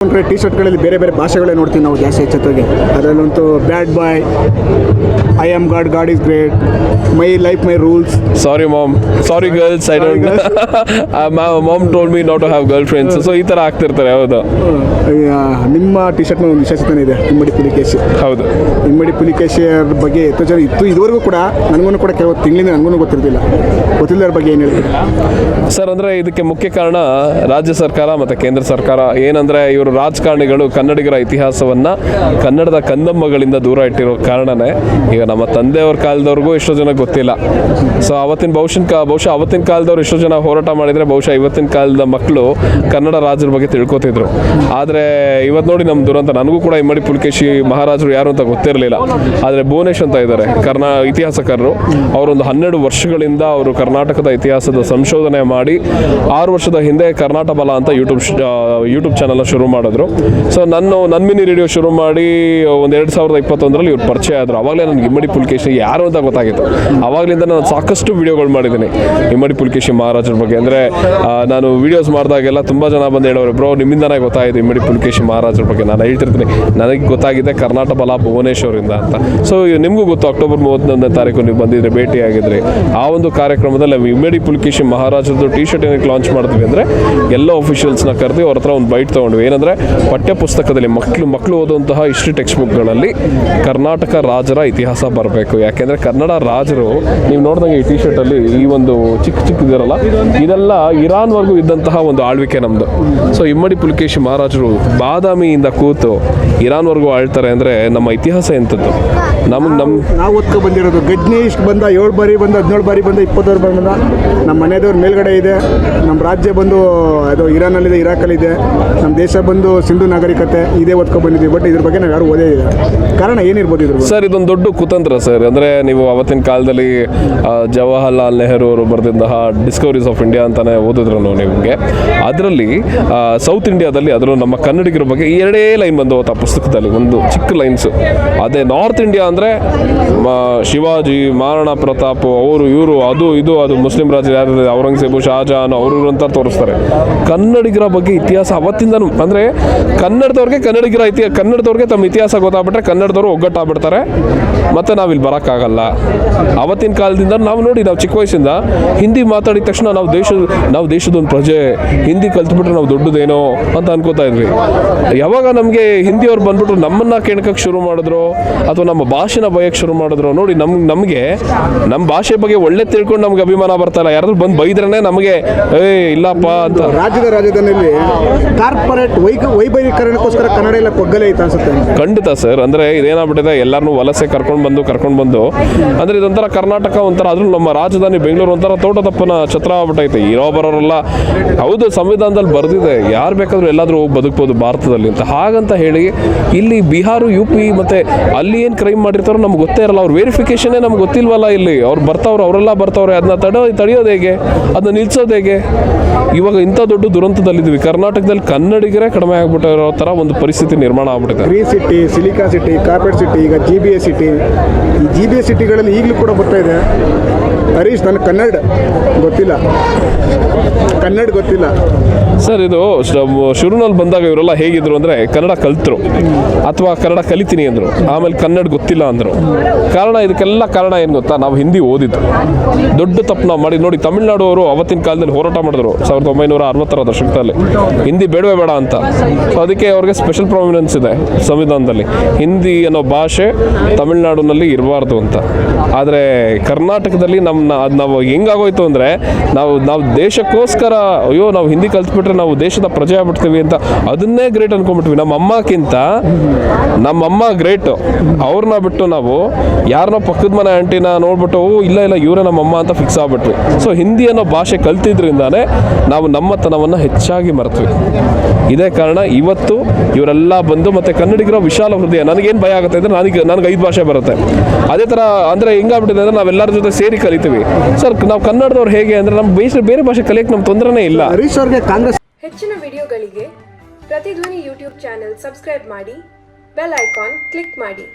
ಕಡೆ ಟಿ ಶರ್ಟ್ಗಳಲ್ಲಿ ಬೇರೆ ಬೇರೆ ಭಾಷೆಗಳೇ ನೋಡ್ತೀವಿ ನಾವು ಜಾಸ್ತಿ ಹೆಚ್ಚತ್ತಾಗಿ ಅದರಲ್ಲಂತೂ bad boy I am god god is great my life my rules sorry mom sorry girls I don't mom told me not to have girl friends so ಈ ಥರ ಆಗ್ತಿರ್ತಾರೆ ಹೌದು. ನಿಮ್ಮ ಟಿ ಶರ್ಟ್ನ ಒಂದು ವಿಶೇಷತೆ ಇದೆ ಇಮ್ಮಡಿ ಪುಲಿಕೇಶಿ. ಹೌದು. ಇಮ್ಮಡಿ ಪುಲಿಕೇಶಿ ಅವ್ರ ಬಗ್ಗೆ ಎಷ್ಟೋ ಜನ ಇತ್ತು ಇದುವರೆಗೂ ಕೂಡ ನನಗೂ ಕೂಡ ಕೆಲವು ತಿಂಗಳಿಂದ ನನಗೂ ಗೊತ್ತಿರಲಿಲ್ಲ. ಗೊತ್ತಿಲ್ಲದ್ರ ಬಗ್ಗೆ ಏನು ಹೇಳ್ತೀರಾ? ಸರ್ ಅಂದರೆ ಇದಕ್ಕೆ ಮುಖ್ಯ ಕಾರಣ ರಾಜ್ಯ ಸರ್ಕಾರ ಮತ್ತು ಕೇಂದ್ರ ಸರ್ಕಾರ. ಏನಂದರೆ ಇವರು ರಾಜಕಾರಣಿಗಳು ಕನ್ನಡಿಗರ ಇತಿಹಾಸವನ್ನು ಕನ್ನಡದ ಕಂದಮ್ಮಗಳಿಂದ ದೂರ ಇಟ್ಟಿರೋ ಕಾರಣನೇ ಈಗ ನಮ್ಮ ತಂದೆಯವ್ರ ಕಾಲದವ್ರಿಗೂ ಎಷ್ಟೋ ಜನ ಗೊತ್ತಿಲ್ಲ. ಸೊ ಅವತ್ತಿನ ಬಹುಶಃ ಬಹುಶಃ ಅವತ್ತಿನ ಕಾಲದವ್ರು ಎಷ್ಟೋ ಜನ ಹೋರಾಟ ಮಾಡಿದರೆ ಬಹುಶಃ ಇವತ್ತಿನ ಕಾಲದ ಮಕ್ಕಳು ಕನ್ನಡ ರಾಜರ ಬಗ್ಗೆ ತಿಳ್ಕೊತಿದ್ರು. ಆದರೆ ಇವತ್ತು ನೋಡಿ ನಮ್ಮ ದುರಂತ, ನನಗೂ ಕೂಡ ಇಮ್ಮಡಿ ಪುಲ್ಕೇಶಿ ಮಹಾರಾಜರು ಯಾರು ಅಂತ ಗೊತ್ತಿರಲಿಲ್ಲ. ಆದರೆ ಭುವನೇಶ್ ಅಂತ ಇದ್ದಾರೆ, ಕರ್ನಾ ಇತಿಹಾಸಕಾರರು. ಅವರೊಂದು ಹನ್ನೆರಡು ವರ್ಷಗಳಿಂದ ಅವರು ಕರ್ನಾಟಕದ ಇತಿಹಾಸದ ಸಂಶೋಧನೆ ಮಾಡಿ ಆರು ವರ್ಷದ ಹಿಂದೆ ಕರ್ನಾಟಕ ಬಲ ಅಂತ ಯೂಟ್ಯೂಬ್ ಯೂಟ್ಯೂಬ್ ಚಾನಲ್ ಶುರು ಮಾಡಿದ್ರು. ಸೊ ನನ್ನ ಮಿನಿ ರೇಡಿಯೋ ಶುರು ಮಾಡಿ ಒಂದು ಎರಡು ಸಾವಿರದ ಇಪ್ಪತ್ತೊಂದರಲ್ಲಿ ಇವ್ರು ಪರಿಚಯ ಆದರು. ಅವಾಗಲೇ ನನಗೆ ಇಮ್ಮಡಿ ಪುಲ್ಕೇಶಿ ಯಾರು ಅಂತ ಗೊತ್ತಾಗಿತ್ತು. ಅವಾಗಲಿಂದ ನಾನು ಸಾಕಷ್ಟು ವಿಡಿಯೋಗಳು ಮಾಡಿದ್ದೀನಿ. ಇಮ್ಮಡಿ ಪುಲ್ಕೇಶಿ ಮಹಾರಾಜರ ಬಗ್ಗೆ. ಅಂದರೆ ನಾನು ವಿಡಿಯೋಸ್ ಮಾಡಿದಾಗೆಲ್ಲ ತುಂಬ ಜನ ಬಂದು ಹೇಳೋರು, ಬ್ರೋ, ನಿಮ್ಮಿಂದನೇ ಗೊತ್ತಾಯಿತು ಇಮ್ಮಡಿ ಪುಲ್ಕೇಶಿ ಮಹಾರಾಜರ ಬಗ್ಗೆ. ನಾನು ಹೇಳ್ತಿರ್ತೀನಿ. ನನಗೆ ಗೊತ್ತಾಗಿದೆ ಕರ್ನಾಟಕ ಬಲ ಭುವನೇಶ್ವರಿಂದ ಅಂತ. ಸೊ ನಿಮಗೂ ಗೊತ್ತು, ಅಕ್ಟೋಬರ್ ಮೂವತ್ತೊಂದನೇ ತಾರೀಕು ನೀವು ಬಂದಿದ್ರೆ ಭೇಟಿಯಾಗಿದ್ರಿ. ಆ ಒಂದು ಕಾರ್ಯಕ್ರಮದಲ್ಲಿ ನಾವು ಇಮ್ಮಡಿ ಪುಲ್ಕೇಶಿ ಮಹಾರಾಜರದ್ದು ಟಿ ಶರ್ಟ್ ಏನಕ್ಕೆ ಲಾಂಚ್ ಮಾಡ್ತೀವಿ ಅಂದರೆ, ಎಲ್ಲ ಅಫಿಷಿಯಲ್ಸ್ನ ಕರೆದು ಅವ್ರ ಹತ್ರ ಒಂದು ಬೈಟ್ ತೊಗೊಂಡ್ವಿ. ಏನಂದರೆ ಪಠ್ಯ ಪುಸ್ತಕದಲ್ಲಿ ಮಕ್ಕಳು ಮಕ್ಕಳು ಓದುವಂತಹ ಹಿಸ್ಟ್ರಿ ಟೆಕ್ಸ್ಟ್ ಬುಕ್ಗಳಲ್ಲಿ ಕರ್ನಾಟಕ ರಾಜರ ಇತಿಹಾಸ ಬರಬೇಕು. ಯಾಕೆಂದರೆ ಕನ್ನಡ ರಾಜರು, ನೀವು ನೋಡಿದಂಗೆ ಈ ಟಿ ಶರ್ಟಲ್ಲಿ ಈ ಒಂದು ಚಿಕ್ಕ ಚಿಕ್ಕ ಇದಿರಲ್ಲ, ಇದೆಲ್ಲ ಇರಾನ್ವರೆಗೂ ಇದ್ದಂತಹ ಒಂದು ಆಳ್ವಿಕೆ ನಮ್ಮದು ಸೊ ಇಮ್ಮಡಿ ಪುಲಿಕೇಶಿ ಮಹಾರಾಜರು ಬಾದಾಮಿಯಿಂದ ಕೂತು ಇರಾನ್ವರೆಗೂ ಆಳ್ತಾರೆ ಅಂದರೆ ನಮ್ಮ ಇತಿಹಾಸ ಎಂಥದ್ದು? ನಮ್ಮ ನಮ್ಮ ನಾವು ಓದ್ಕೊ ಬಂದಿರೋದು ಗಜ್ನಿ ಇಷ್ಟು ಬಂದ ಏಳು ಬಾರಿ, ಬಂದ ಹದಿನೇಳು ಬಾರಿ, ಬಂದ ಇಪ್ಪತ್ತೋರು ಬಂದ. ನಮ್ಮ ಮನೆಯವ್ರ ಮೇಲ್ಗಡೆ ಇದೆ ನಮ್ಮ ರಾಜ್ಯ ಬಂದು, ಅದು ಇರಾನಲ್ಲಿದೆ, ಇರಾಕಲ್ಲಿದೆ ನಮ್ಮ ದೇಶ ಬಂದು ಸಿಂಧು ನಾಗರಿಕತೆ ಇದೇ ಓದ್ಕೊ ಬಂದಿದ್ದೀವಿ. ಬಟ್ ಇದ್ರ ಬಗ್ಗೆ ನಾವು ಯಾರು ಓದೇ ಇಲ್ಲ. ಕಾರಣ ಏನಿರ್ಬೋದು ಇದ್ರ? ಸರ್, ಇದೊಂದು ದೊಡ್ಡ ಕುತಂತ್ರ ಸರ್. ಅಂದರೆ ನೀವು ಅವತ್ತಿನ ಕಾಲದಲ್ಲಿ ಜವಾಹರ್ಲಾಲ್ ನೆಹರು ಅವರು ಬರೆದಂತಹ ಡಿಸ್ಕವರೀಸ್ ಆಫ್ ಇಂಡಿಯಾ ಅಂತಾನೆ ಓದಿದ್ರು ನಿಮಗೆ? ಅದರಲ್ಲಿ ಸೌತ್ ಇಂಡಿಯಾದಲ್ಲಿ ಅದರಲ್ಲೂ ನಮ್ಮ ಕನ್ನಡಿಗರ ಬಗ್ಗೆ ಎರಡೇ ಲೈನ್ ಬಂದು ಆ ಪುಸ್ತಕದಲ್ಲಿ, ಒಂದು ಚಿಕ್ಕ ಲೈನ್ಸ್ ಅದೇ ನಾರ್ತ್ ಇಂಡಿಯಾ ಅಂದರೆ ಶಿವಾಜಿ ಮಹಾರಾಣಾ ಪ್ರತಾಪ್ ಅವರು, ಇವರು ಅದು, ಇದು, ಅದು ಮುಸ್ಲಿಂ ರಾಜ ಯಾರು ಔರಂಗಜೇಬು ಶಹಜಹಾನ್ ಅವರು ಅಂತ ತೋರಿಸ್ತಾರೆ. ಕನ್ನಡಿಗರ ಬಗ್ಗೆ ಇತಿಹಾಸ ಅವತ್ತಿಂದ ಅಂದರೆ ಕನ್ನಡದವ್ರಿಗೆ ಕನ್ನಡಿಗರ ಇತಿಹಾಸ ಕನ್ನಡದವ್ರಿಗೆ ತಮ್ಮ ಇತಿಹಾಸ ಗೊತ್ತಾಗ್ಬಿಟ್ರೆ ಕನ್ನಡದವರು ಒಗ್ಗಟ್ಟಾಗ್ಬಿಡ್ತಾರೆ. ಮತ್ತು ನಾವಿಲ್ಲಿ ಬರೋಕ್ಕಾಗಲ್ಲ. ಅವತ್ತಿನ ಕಾಲದಿಂದ ನಾವು ನೋಡಿ, ನಾವು ಚಿಕ್ಕ ವಯಸ್ಸಿಂದ ಹಿಂದಿ ಮಾತಾಡಿದ ತಕ್ಷಣ ನಾವು ದೇಶದ ನಾವು ದೇಶದ ಒಂದು ಪ್ರಜೆ, ಹಿಂದಿ ಕಲ್ತ್ಬಿಟ್ರೆ ನಾವು ದೊಡ್ಡದೇನೋ ಅಂತ ಅನ್ಕೋತಾ ಇದ್ವಿ. ಯಾವಾಗ ನಮಗೆ ಹಿಂದಿಯವ್ರು ಬಂದ್ಬಿಟ್ರು, ನಮ್ಮನ್ನ ಕೆಣಕಕ್ಕೆ ಶುರು ಮಾಡಿದ್ರು, ಅಥವಾ ನಮ್ಮ ಭಾಷೆನ ಬಯಕ್ಕೆ ಶುರು ಮಾಡಿದ್ರು, ನೋಡಿ ನಮ್, ನಮಗೆ ನಮ್ಮ ಭಾಷೆ ಬಗ್ಗೆ ಒಳ್ಳೆ ತಿಳ್ಕೊಂಡು ನಮ್ಗೆ ಅಭಿಮಾನ ಬರ್ತಾಯಿಲ್ಲ ಯಾರಾದ್ರೂ ಬಂದು ಬೈದ್ರೇ ನಮಗೆ ಏ ಇಲ್ಲಪ್ಪ ಅಂತ. ರಾಜ್ಯದ ರಾಜಧಾನಿಯಲ್ಲಿ ಕಾರ್ಪೊರೇಟ್ ವೈಕ ವೈಭವೀಕರಣಕ್ಕೋಸ್ಕರ ಕನ್ನಡ ಎಲ್ಲ ಕೊಗ್ಗಲೆ ಐತೆ ಅನ್ಸುತ್ತೆ ಖಂಡಿತ ಸರ್, ಅಂದರೆ ಇದೇನಾಗ್ಬಿಟ್ಟಿದೆ ಎಲ್ಲರನ್ನೂ ವಲಸೆ ಕರ್ಕೊಂಡು ಬಂದು ಕರ್ಕೊಂಡು ಬಂದು, ಅಂದರೆ ಇದೊಂಥರ ಕರ್ನಾಟಕ ಒಂಥರ, ಆದರೂ ನಮ್ಮ ರಾಜಧಾನಿ ಬೆಂಗಳೂರು ಒಂಥರ ತೋಟದಪ್ಪನ ಛತ್ರ ಆಗ್ಬಿಟ್ಟೈತೆ. ಇರೋ ಬರೋರೆಲ್ಲ. ಹೌದು, ಸಂವಿಧಾನದಲ್ಲಿ ಬರೆದಿದೆ. ಯಾರು ಬೇಕಾದರೂ ಎಲ್ಲಾದರೂ ಹೋಗಿ ಬದುಕ್ಬೋದು ಭಾರತದಲ್ಲಿ ಅಂತ. ಹಾಗಂತ ಹೇಳಿ, ಇಲ್ಲಿ ಬಿಹಾರು, ಯು ಪಿ, ಮತ್ತು ಅಲ್ಲಿ ಏನು ಕ್ರೈಮ್ ಮಾಡಿರ್ತಾರೋ ನಮ್ಗೆ ಗೊತ್ತೇ ಇರಲ್ಲ. ಅವ್ರ ವೆರಿಫಿಕೇಷನ್ನೇ ನಮ್ಗೆ ಗೊತ್ತಿಲ್ವಲ್ಲ ಇಲ್ಲಿ. ಅವ್ರು ಬರ್ತಾವ್ರೆ, ಅವರೆಲ್ಲ ಬರ್ತಾವ್ರೆ. ಅದನ್ನ ತಡ, ತಡೆಯೋದು ಹೇಗೆ? ಅದನ್ನ ನಿಲ್ಸೋದು ಹೇಗೆ? ಇವಾಗ ಇಂಥ ದೊಡ್ಡ ದುರಂತದಲ್ಲಿದ್ದೀವಿ. ಕರ್ನಾಟಕದಲ್ಲಿ ಕನ್ನಡಿಗರೇ ಕಡಿಮೆ ಆಗ್ಬಿಟ್ಟಿರೋ ಥರ ಒಂದು ಪರಿಸ್ಥಿತಿ ನಿರ್ಮಾಣ ಆಗ್ಬಿಟ್ಟಿದೆ. Green city silicon city carpet city ಈಗ ಜಿ ಬಿ ಎ ಸಿಟಿ ಈ ಜಿ ಬಿ ಎ ಸಿಟಿಗಳಲ್ಲಿ ಈಗಲೂ ಕೂಡ ಬರ್ತಾ ಇದೆ. ಹರೀಶ್ ನನಗೆ ಕನ್ನಡ ಗೊತ್ತಿಲ್ಲ. ಕನ್ನಡ ಗೊತ್ತಿಲ್ಲ. ಸರ್ ಇದು ಶುರುನಲ್ಲಿ ಬಂದಾಗ ಇವರೆಲ್ಲ ಹೇಗಿದ್ರು ಅಂದರೆ ಕನ್ನಡ ಕಲ್ತರು. ಅಥವಾ ಕನ್ನಡ ಕಲಿತೀನಿ ಅಂದರು. ಆಮೇಲೆ ಕನ್ನಡ ಗೊತ್ತಿಲ್ಲ ಅಂದರು. ಕಾರಣ ಇದಕ್ಕೆಲ್ಲ ಕಾರಣ ಏನು ಗೊತ್ತಾ? ನಾವು ಹಿಂದಿ ಓದಿದ್ದು. ದೊಡ್ಡ ತಪ್ಪು ನಾವು ಮಾಡಿ ನೋಡಿ ತಮಿಳ್ನಾಡು ಅವರು ಅವತ್ತಿನ ಕಾಲದಲ್ಲಿ ಹೋರಾಟ ಮಾಡಿದ್ರು. ಸಾವಿರದ ಒಂಬೈನೂರ ಅರವತ್ತರ ದಶಕದಲ್ಲಿ. ಹಿಂದಿ ಬೇಡವೇ ಬೇಡ ಅಂತ. ಸೊ ಅದಕ್ಕೆ ಅವ್ರಿಗೆ ಸ್ಪೆಷಲ್ ಪ್ರಾಮಿನೆನ್ಸ್ ಇದೆ ಸಂವಿಧಾನದಲ್ಲಿ. ಹಿಂದಿ ಅನ್ನೋ ಭಾಷೆ ತಮಿಳ್ನಾಡಿನಲ್ಲಿ ಇರಬಾರ್ದು ಅಂತ. ಆದರೆ ಕರ್ನಾಟಕದಲ್ಲಿ ನಮ್ಮನ್ನ ಅದು ನಾವು ಹೆಂಗಾಗೋಯ್ತು ಅಂದರೆ ನಾವು ನಾವು ದೇಶಕ್ಕೋಸ್ಕರ ಅಯ್ಯೋ, ನಾವು ಹಿಂದಿ ಕಲ್ತ್ಬಿಟ್ರೆ ನಾವು ದೇಶದ ಪ್ರಜೆ ಆಗ್ಬಿಡ್ತೀವಿ ಅಂತ ಅದನ್ನೇ ಗ್ರೇಟ್ ಅನ್ಕೊಂಡ್ಬಿಟ್ವಿ. ನಮ್ಮ ಅಮ್ಮಕ್ಕಿಂತ ನಮ್ಮಮ್ಮ ಗ್ರೇಟು ಅವ್ರನ್ನ ಬಿಟ್ಟು ನಾವು ಯಾರನ್ನೋ ಪಕ್ಕದ ಮನೆ ಆಂಟಿನ ನೋಡ್ಬಿಟ್ಟು ಇಲ್ಲ ಇಲ್ಲ, ಇವರೇ ನಮ್ಮಮ್ಮ ಅಂತ ಫಿಕ್ಸ್ ಆಗ್ಬಿಟ್ವಿ. ಸೊ ಹಿಂದಿ ಅನ್ನೋ ಭಾಷೆ ಕಲ್ತಿದ್ರಿಂದಾನೇ ನಾವು ನಮ್ಮತನವನ್ನು ಹೆಚ್ಚಾಗಿ ಮರೆತ್ವಿ. ಇದೇ ಕಾರಣ ಇವತ್ತು ಇವರೆಲ್ಲ ಬಂದು ಮತ್ತೆ ಕನ್ನಡಿಗರ ವಿಶಾಲ ಹೃದಯ ನನಗೇನು ಭಯ ಆಗುತ್ತೆ ಅಂದರೆ ನನಗೆ ನನಗೆ ಐದು ಭಾಷೆ ಬರುತ್ತೆ. ಅದೇ ಥರ ಅಂದರೆ ಹೆಂಗಾಗ್ಬಿಟ್ಟಿದೆ ಅಂದರೆ ನಾವೆಲ್ಲರ ಜೊತೆ ಸೇರಿ ಕಲಿತೀವಿ. ಸರ್ ನಾವು ಕನ್ನಡದವ್ರು ಹೇಗೆ ಅಂದರೆ ನಮ್ಮ ಬೇರೆ ಬೇರೆ ಭಾಷೆ ಕಲಿಯಕ್ಕೆ ನಮ್ಗೆ ತೊಂದರೆನೇ ಇಲ್ಲ. ಹರೀಶ್ ಅವ್ರಿಗೆ ಕಾಂಗ್ರೆಸ್ ಹೆಚ್ಚಿನ ವಿಡಿಯೋಗಳಿಗೆ ಪ್ರತಿಧ್ವನಿ ಯೂಟ್ಯೂಬ್ ಚಾನೆಲ್ ಸಬ್ಸ್ಕ್ರೈಬ್ ಮಾಡಿ ಬೆಲ್ ಐಕಾನ್ ಕ್ಲಿಕ್ ಮಾಡಿ.